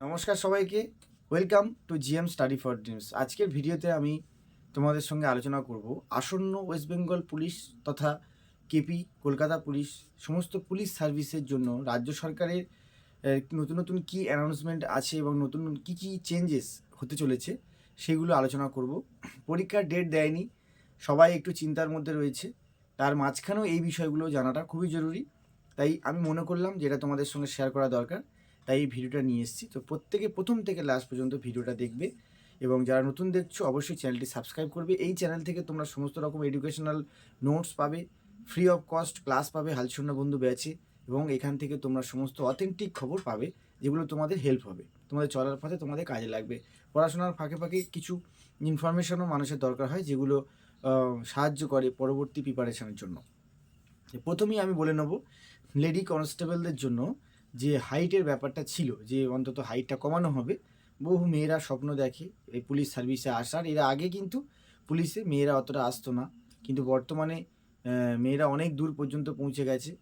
নমস্কার সবাইকে। Welcome to GM study for dreams আজকের ভিডিওতে আমি তোমাদের সঙ্গে আলোচনা করব আসন্ন ওয়েস্ট বেঙ্গল পুলিশ তথা কেপি কলকাতা পুলিশ সমস্ত পুলিশ সার্ভিসের জন্য রাজ্য সরকারের নতুন নতুন কী অ্যানাউন্সমেন্ট আছে এবং নতুন কী কী চেঞ্জেস হতে চলেছে সেগুলো আলোচনা করব। পরীক্ষার ডেট দেয়নি, সবাই একটু চিন্তার মধ্যে রয়েছে। তার মাঝখানেও এই বিষয়গুলো জানাটা খুবই জরুরি। তাই আমি মনে করলাম যেটা তোমাদের সঙ্গে শেয়ার করা দরকার। তাই এই ভিডিওটা নিয়ে এসেছি। তো প্রত্যেকে প্রথম থেকে লাস্ট পর্যন্ত ভিডিওটা দেখবে এবং যারা নতুন দেখছ, অবশ্যই চ্যানেলটি সাবস্ক্রাইব করবে। এই চ্যানেল থেকে তোমরা সমস্ত রকম এডুকেশনাল নোটস পাবে ফ্রি অফ কস্ট ক্লাস পাবে হালশূন্য বন্ধু ব্যাচে এবং এখান থেকে তোমরা সমস্ত অথেন্টিক খবর পাবে, যেগুলো তোমাদের হেল্প হবে। তোমাদের চলার পথে তোমাদের কাজে লাগবে। পড়াশোনার ফাঁকে ফাঁকে কিছু ইনফরমেশনও মানুষের দরকার হয়, যেগুলো সাহায্য করে পরবর্তী প্রিপারেশনের জন্য। প্রথমেই আমি বলে নেব লেডি কনস্টেবলদের জন্য যে হাইটের ব্যাপারটা ছিল, যে অন্তত হাইটটা কমানো হবে, বহু মেয়েরা স্বপ্ন দেখে এই পুলিশ সার্ভিসে আসার। এর আগে কিন্তু পুলিশে মেয়েরা অতটা আসতো না, কিন্তু বর্তমানে মেয়েরা অনেক দূর পর্যন্ত পৌঁছে গেছে।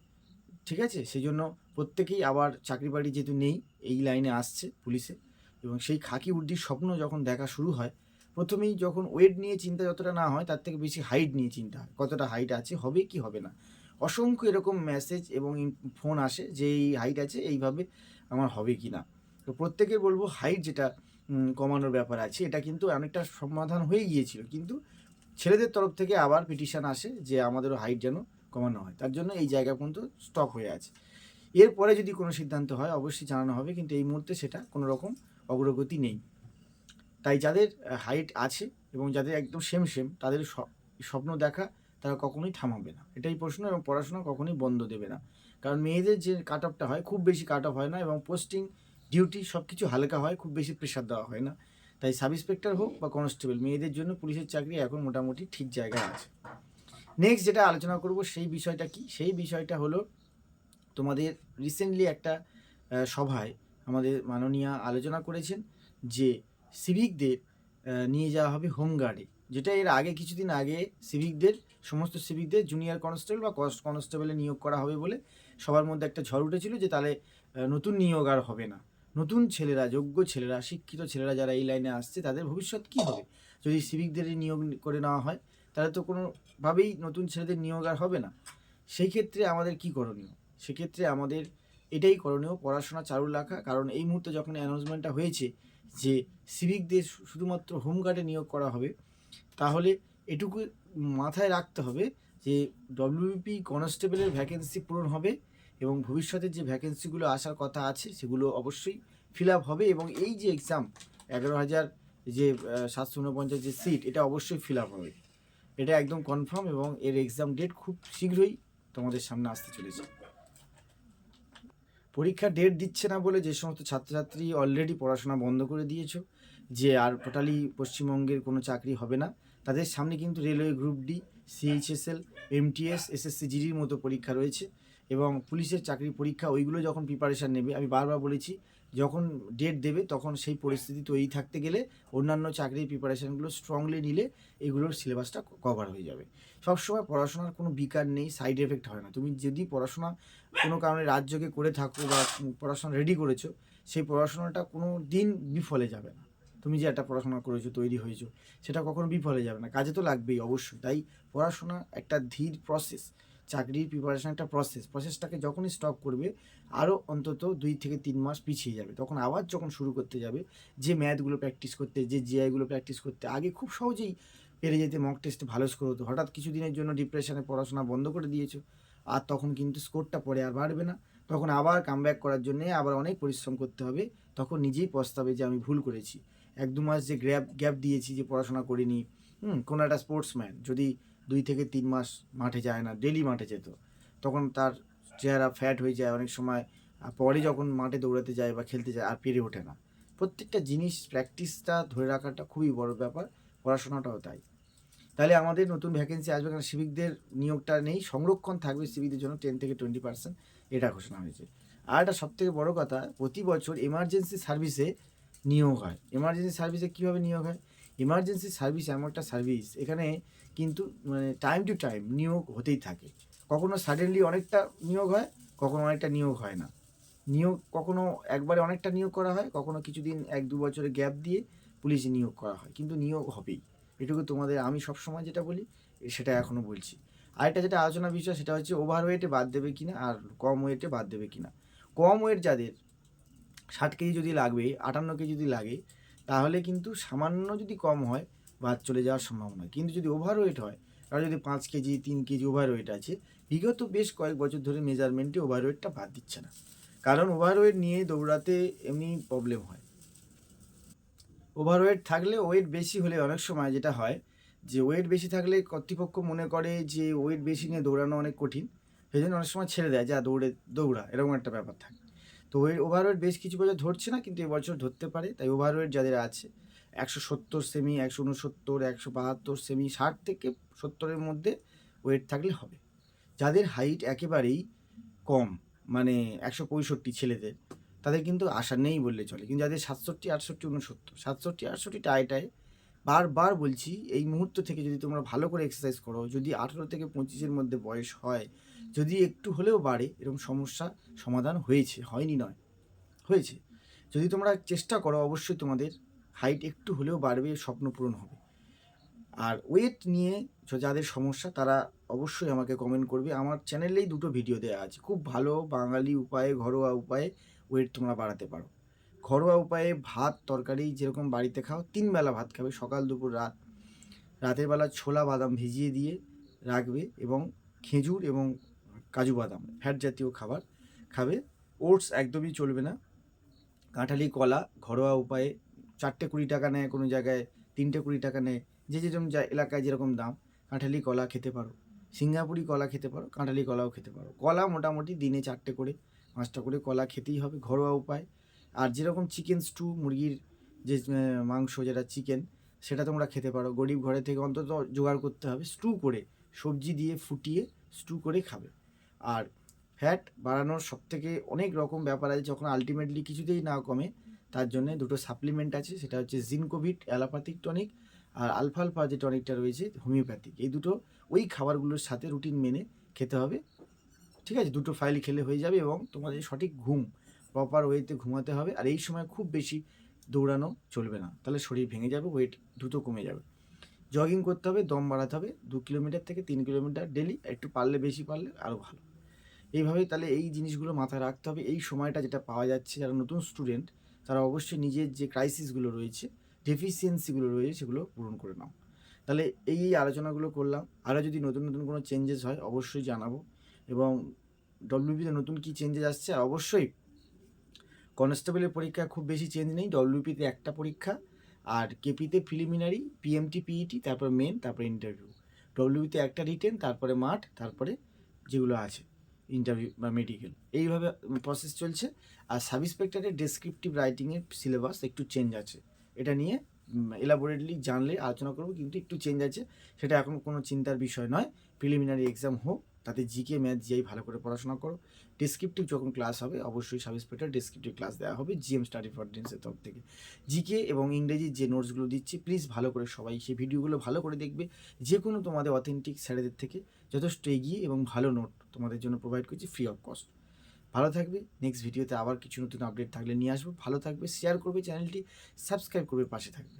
ঠিক আছে? সেই জন্য প্রত্যেকেই আবার চাকরি বাড়ি যেহেতু নেই, এই লাইনে আসছে পুলিশে। এবং সেই খাকি উর্দির স্বপ্ন যখন দেখা শুরু হয়, প্রথমেই যখন ওয়েট নিয়ে চিন্তা যতটা না হয়, তার থেকে বেশি হাইট নিয়ে চিন্তা হয়, কতটা হাইট আছে, হবে কি হবে না। অসংখ্য এরকম মেসেজ এবং ফোন আসে যে এই হাইট আছে, এইভাবে আমার হবে কি না তো প্রত্যেকে বলব হাইট যেটা কমানোর ব্যাপার আছে, এটা কিন্তু অনেকটা সমাধান হয়ে গিয়েছিল। কিন্তু ছেলেদের তরফ থেকে আবার পিটিশান আসে যে আমাদেরও হাইট যেন কমানো হয়। তার জন্য এই জায়গা পর্যন্ত স্টক হয়ে আছে। এরপরে যদি কোনো সিদ্ধান্ত হয়, অবশ্যই জানানো হবে, কিন্তু এই মুহূর্তে সেটা কোনো রকম অগ্রগতি নেই। তাই যাদের হাইট আছে এবং যাদের একদম সেম সেম তাদের স্বপ্ন দেখা তারা কখনোই থামাবে না। এটাই প্রশ্ন এবং পড়াশোনা কখনোই বন্ধ দেবে না। কারণ মেয়েদের যে কাট অফটা হয়, খুব বেশি কাট অফ হয় না এবং পোস্টিং ডিউটি সব কিছু হালকা হয়, খুব বেশি প্রেশার দেওয়া হয় না। তাই সাব ইন্সপেক্টর হোক বা কনস্টেবল মেয়েদের জন্য পুলিশের চাকরি এখন মোটামুটি ঠিক জায়গায় আছে। নেক্সট যেটা আলোচনা করব সেই বিষয়টা কি? সেই বিষয়টা হলো তোমাদের রিসেন্টলি একটা সভায় আমাদের মাননীয়া আলোচনা করেছেন যে সিভিকদের নিয়ে যাওয়া হবে হোমগার্ডে যেটা এর আগে, কিছুদিন আগে সিভিকদের সমস্ত সিভিকদের জুনিয়র কনস্টেবল বা কস্ট কনস্টেবলে নিয়োগ করা হবে বলে সবার মধ্যে একটা ঝড় উঠেছিল যে তাহলে নতুন নিয়োগ আর হবে না। নতুন ছেলেরা, যোগ্য ছেলেরা, শিক্ষিত ছেলেরা যারা এই লাইনে আসছে, তাদের ভবিষ্যৎ কী হবে? যদি সিভিকদেরই নিয়োগ করে নেওয়া হয়, তাহলে তো কোনোভাবেই নতুন ছেলেদের নিয়োগ আর হবে না। সেই ক্ষেত্রে আমাদের কি করণীয়? সেক্ষেত্রে আমাদের এটাই করণীয়, পড়াশোনা চালু রাখা। কারণ এই মুহূর্তে যখন অ্যানাউন্সমেন্টটা হয়েছে যে সিভিকদের শুধুমাত্র হোমগার্ডে নিয়োগ করা হবে তাহলে এটুকু মাথায় রাখতে হবে যে ডব্লিউপি কনস্টেবলের ভ্যাকেন্সি পূরণ হবে এবং ভবিষ্যতে যে ভ্যাকেন্সিগুলো আসার কথা আছে সেগুলো অবশ্যই ফিল আপ হবে এবং এই যে এক্সাম এগারো হাজার যে সাতশো উনপঞ্চাশ যে সিট এটা অবশ্যই ফিল আপ হবে। এটা একদম কনফার্ম এবং এর এক্সাম ডেট খুব শীঘ্রই তোমাদের সামনে আসতে চলেছে। পরীক্ষা ডেট দিচ্ছে না বলে যে সমস্ত ছাত্রছাত্রী অলরেডি পড়াশোনা বন্ধ করে দিয়েছ যে আর টোটালি পশ্চিমবঙ্গের কোনো চাকরি হবে না। তাদের সামনে কিন্তু railway group D CHSL MTS SSC জিডির মতো পরীক্ষা রয়েছে এবং পুলিশের চাকরি পরীক্ষা, ওইগুলো যখন প্রিপারেশান নেবে, আমি বারবার বলেছি, যখন ডেট দেবে তখন সেই পরিস্থিতি তৈরি থাকতে গেলে অন্যান্য চাকরির প্রিপারেশানগুলো স্ট্রংলি নিলে এগুলোর সিলেবাসটা কভার হয়ে যাবে। সবসময় পড়াশোনার কোনো বিকার নেই সাইড এফেক্ট হয় না। তুমি যদি পড়াশোনা কোনো কারণে রাজ্যকে করে থাকো বা পড়াশোনা রেডি করেছ, সেই পড়াশোনাটা কোনো দিন বিফলে যাবে না। তুমি যে একটা পড়াশোনা করেছ, তৈরি হয়েছো, সেটা কখনো বিফলে যাবে না। কাজে তো লাগবেই অবশ্যই। তাই পড়াশোনা একটা ধীর প্রসেস চাকরির প্রিপারেশন একটা প্রসেস প্রসেসটাকে যখনই স্টপ করবে আরও অন্তত দুই থেকে তিন মাস পিছিয়ে যাবে। তখন আবার যখন শুরু করতে যাবে, যে ম্যাথগুলো প্র্যাকটিস করতে, যে জিআইগুলো প্র্যাকটিস করতে, আগে খুব সহজেই পেরে যেতে মক টেস্টে ভালো স্কোর হতো। হঠাৎ কিছুদিনের জন্য ডিপ্রেশনে পড়াশোনা বন্ধ করে দিয়েছ। আর তখন কিন্তু স্কোরটা পরে আর বাড়বে না। তখন আবার কামব্যাক করার জন্যে আবার অনেক পরিশ্রম করতে হবে। তখন নিজেই পস্তাবে যে আমি ভুল করেছি। এক দু মাস যে গ্যাপ গ্যাপ দিয়েছি যে পড়াশোনা করিনি, হুম, কোনো একটা স্পোর্টসম্যান যদি দুই থেকে তিন মাস মাঠে যায় না ডেলি মাঠে যেত, তখন তার চেহারা ফ্যাট হয়ে যায় অনেক সময় পরে যখন মাঠে দৌড়াতে যায় বা খেলতে যায়, আর পেরে ওঠে না। প্রত্যেকটা জিনিস প্র্যাকটিসটা ধরে রাখাটা খুবই বড় ব্যাপার, পড়াশোনাটাও তাই। তাহলে আমাদের নতুন ভ্যাকেন্সি আসবে কারণ সিভিকদের নিয়োগটা নেই, সংরক্ষণ থাকবে সিভিকদের জন্য টেন থেকে টোয়েন্টি পার্সেন্ট এটা ঘোষণা হয়েছে। আর একটা সবথেকে বড় কথা, প্রতি বছর এমার্জেন্সি সার্ভিসে নিয়োগ হয়। এমার্জেন্সি সার্ভিসে কীভাবে নিয়োগ হয়? এমার্জেন্সি সার্ভিস এমন একটা সার্ভিস এখানে কিন্তু মানে টাইম টু টাইম নিয়োগ হতেই থাকে। কখনো সাডেনলি অনেকটা নিয়োগ হয়, কখনো অনেকটা নিয়োগ হয় না। নিয়োগ কখনো একবারে অনেকটা নিয়োগ করা হয়, কখনো কিছুদিন এক দু বছরের গ্যাপ দিয়ে পুলিশে নিয়োগ করা হয়। কিন্তু নিয়োগ হবেই। এটুকু তোমাদের আমি সবসময় যেটা বলি, সেটা এখনও বলছি। আরেকটা যেটা আলোচনা বিষয়, সেটা হচ্ছে ওভার ওয়েটে বাদ দেবে কিনা আর কম ওয়েটে বাদ দেবে কিনা। কম ওয়েট যাদের ষাট কেজি যদি লাগবে, আটান্ন কেজি যদি লাগে, তাহলে কিন্তু সামান্য যদি কম হয়, বাদ চলে যাওয়ার সম্ভাবনা কিন্তু যদি ওভার ওয়েট হয় কারও যদি পাঁচ কেজি, তিন কেজি ওভার ওয়েট আছে, বিগত বেশ কয়েক বছর ধরে মেজারমেন্টে ওভার ওয়েটটা বাদ দিচ্ছে না। কারণ ওভার ওয়েট নিয়ে দৌড়াতে এমনি প্রবলেম হয়। ওভার ওয়েট থাকলে ওয়েট বেশি হলে অনেক সময় যেটা হয়, যে ওয়েট বেশি থাকলে কর্তৃপক্ষ মনে করে যে ওয়েট বেশি নিয়ে দৌড়ানো অনেক কঠিন। সেই জন্য অনেক সময় ছেড়ে দেয় যা দৌড়ে, দৌড়া। এরকম একটা ব্যাপার থাকে। তো ওয়েট ওভার ওয়েট বেশ কিছু বছর ধরছে না, কিন্তু এবছর ধরতে পারে। তাই ওভার ওয়েট যাদের আছে, একশো সত্তর সেমি একশো উনসত্তর, একশো বাহাত্তর সেমি ষাট থেকে সত্তরের মধ্যে ওয়েট থাকলে হবে। যাদের হাইট একেবারেই কম মানে একশো পঁয়ষট্টি ছেলেদের, তাদের কিন্তু আশা নেই বললে চলে। কিন্তু যাদের সাতষট্টি, আটষট্টি, উনসত্তর, সাতষট্টি, আটষট্টি টাইটায় বারবার বলছি, এই মুহূর্ত থেকে যদি তোমরা ভালো করে এক্সারসাইজ করো, যদি আঠেরো থেকে পঁচিশের মধ্যে বয়স হয় যদি একটু হলেও বাড়ে, এরকম সমস্যা সমাধান হয়েছে, হয়নি নয়, হয়েছে। যদি তোমরা চেষ্টা করো, অবশ্যই তোমাদের হাইট একটু হলেও বাড়বে, স্বপ্ন পূরণ হবে। আর ওয়েট নিয়ে যাদের সমস্যা, তারা অবশ্যই আমাকে কমেন্ট করবে। আমার চ্যানেলেই দুটো ভিডিও দেওয়া আছে। খুব ভালো বাঙালি উপায়ে, ঘরোয়া উপায়ে ওয়েট তোমরা বাড়াতে পারো। ঘরোয়া উপায়ে ভাত, তরকারি যেরকম বাড়িতে খাও, তিন বেলা ভাত খাবে। সকাল, দুপুর, রাত। রাতের বেলা ছোলা, বাদাম ভিজিয়ে দিয়ে রাখবে এবং খেজুর এবং কাজু বাদাম, ফ্যাট জাতীয় খাবার খাবে। ওটস একদমই চলবে না। কাঁঠালি, কলা, ঘরোয়া উপায়ে চারটে কুড়ি টাকা নেয় কোনো জায়গায়, তিনটে কুড়ি টাকা নেয়। যে যেরকম যা এলাকায় যেরকম দাম, কাঁঠালি, কলা খেতে পারো। সিঙ্গাপুরি কলা খেতে পারো, কাঁঠালি, কলাও খেতে পারো। কলা মোটামুটি দিনে চারটে করে, পাঁচটা করে কলা খেতেই হবে, ঘরোয়া উপায়। আর যেরকম চিকেন স্টু, মুরগির যে মাংস যেটা চিকেন, সেটা তোমরা খেতে পারো। গরিব ঘরে থেকে অন্তত জোগাড় করতে হবে, স্টু করে, সবজি দিয়ে ফুটিয়ে স্টু করে খাবে। আর ফ্যাট বাড়ানোর সব থেকে অনেক রকম ব্যাপার আছে, যখন আলটিমেটলি কিছুতেই না কমে, তার জন্য দুটো সাপ্লিমেন্ট আছে, সেটা হচ্ছে জিনকোভিট অ্যালোপ্যাথিক টনিক আর আলফা আলফা যে টনিকটা রয়েছে হোমিওপ্যাথিক এই দুটো ওই খাবারগুলোর সাথে রুটিন মেনে খেতে হবে। ঠিক আছে? দুটো ফাইল খেলে হয়ে যাবে এবং তোমাদের সঠিক ঘুম প্রপার ওয়েতে ঘুমাতে হবে। আর এই সময় খুব বেশি দৌড়ানো চলবে না। তাহলে শরীর ভেঙে যাবে ওয়েট দ্রুত কমে যাবে। জগিং করতে হবে, দম বাড়াতে হবে, দু কিলোমিটার থেকে তিন কিলোমিটার ডেলি একটু পারলে বেশি, পারলে আরও ভালো। এইভাবেই তাহলে এই জিনিসগুলো মাথায় রাখতে হবে। এই সময়টা যেটা পাওয়া যাচ্ছে, যারা নতুন স্টুডেন্ট তারা অবশ্যই নিজের যে ক্রাইসিসগুলো রয়েছে ডেফিসিয়েন্সিগুলো রয়েছে, সেগুলো পূরণ করে নাও। তাহলে এই এই আলোচনাগুলো করলাম। আরও যদি নতুন নতুন কোনো চেঞ্জেস হয়, অবশ্যই জানাব। এবং ডব্লিউপিতে নতুন কী চেঞ্জেস আসছে অবশ্যই কনস্টেবলের পরীক্ষা খুব বেশি চেঞ্জ নেই। ডব্লিউপিতে একটা পরীক্ষা আর কেপিতে প্রিলিমিনারি পিএমটি পিইটি তারপর মেন তারপরে ইন্টারভিউ ডব্লিউপিতে একটা রিটেন তারপরে মাঠ, তারপরে যেগুলো আছে ইন্টারভিউ বা মেডিকেল এইভাবে প্রসেস চলছে। আর সাব ইন্সপেক্টরের ডেসক্রিপটিভ রাইটিংয়ের সিলেবাস একটু চেঞ্জ আছে। এটা নিয়ে এলাবোরেটলি জানলে আলোচনা করব, কিন্তু একটু চেঞ্জ আছে। সেটা এখন কোনো চিন্তার বিষয় নয়। প্রিলিমিনারি এক্সাম হোক তাতে জিকে ম্যাথ জিআই ভালো করে পড়াশোনা করো। ডেসক্রিপটিভ যখন ক্লাস হবে, অবশ্যই সাব ইন্সপেক্টর ডেসক্রিপটিভ ক্লাস দেওয়া হবে জিএম স্টাডি ফর ডেন্সের তরফ থেকে। জিকে এবং ইংরেজির যে নোটসগুলো দিচ্ছি প্লিজ ভালো করে সবাই সেই ভিডিওগুলো ভালো করে দেখবে। যে কোনো তোমাদের অথেন্টিক স্যারেদের থেকে যথেষ্ট এগিয়ে এবং ভালো নোট তোমাদের জন্য প্রোভাইড করছি ফ্রি অফ কস্ট ভালো থাকবে নেক্সট ভিডিওতে আবার কিছু নতুন আপডেট থাকলে নিয়ে আসব। ভালো থাকবে শেয়ার করবে চ্যানেলটি সাবস্ক্রাইব করবে, পাশে থাকবে।